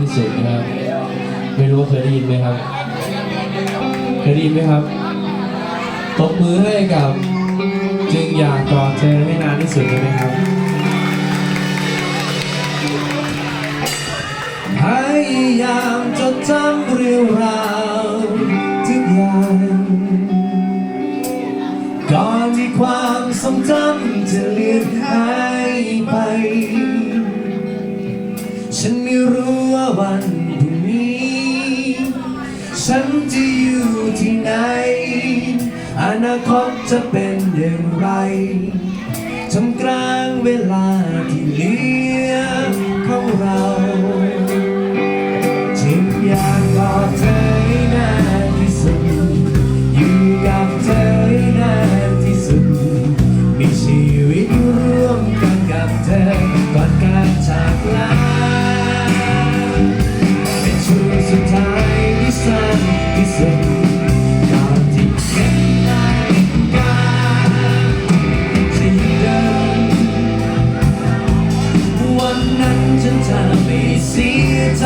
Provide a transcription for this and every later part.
ที่สุดนะครับไม่รู้ว่าเคยได้ยินไหมครับ เคยได้ยินไหมครับตบมือให้กับ จึงอยากกอดเธอให้นานที่สุดได้ไหมครับพยายามจดจำเรื่องราวทุกอย่างก่อนที่ความทรงจำจะเลือนหายไป ไม่รู้ว่าวันพรุ่งนี้ ฉันจะอยู่ที่ไหน อนาคตจะเป็นอย่างไรทำกลางเวลาที่ นนั้นฉันจะไม่เสียใจ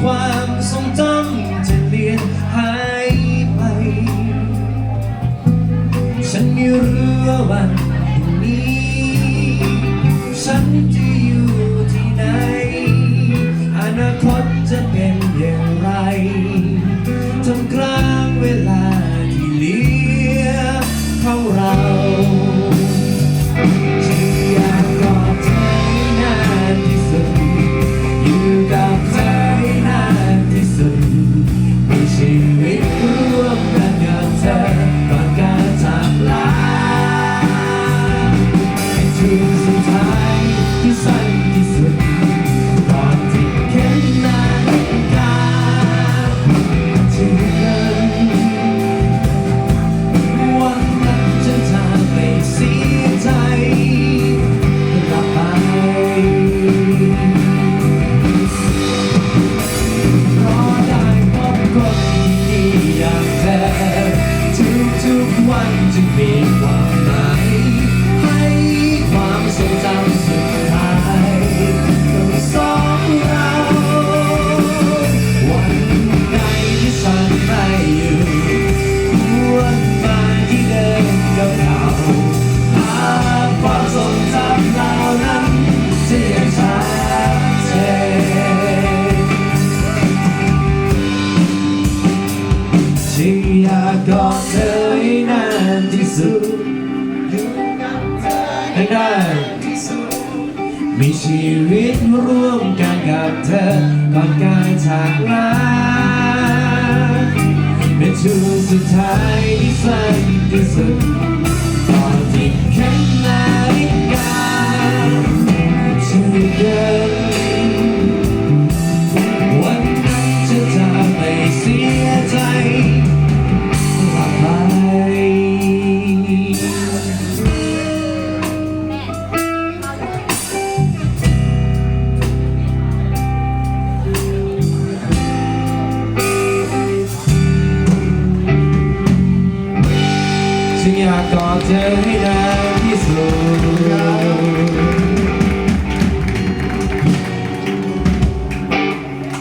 ความทรงจำจะเลือนหายไป ฉันไม่รู้ว่าวันพรุ่ง อย่างเธอทุกๆวันจะมีความ อดเธอให้นานที่สุดให้นานที่สุดมีชีวิตร่วมกันกับเธอก่อนการจากลาเป็นช่วงสุดท้ายที่สั้นที่สุดากอดเธอให้นานที่สุด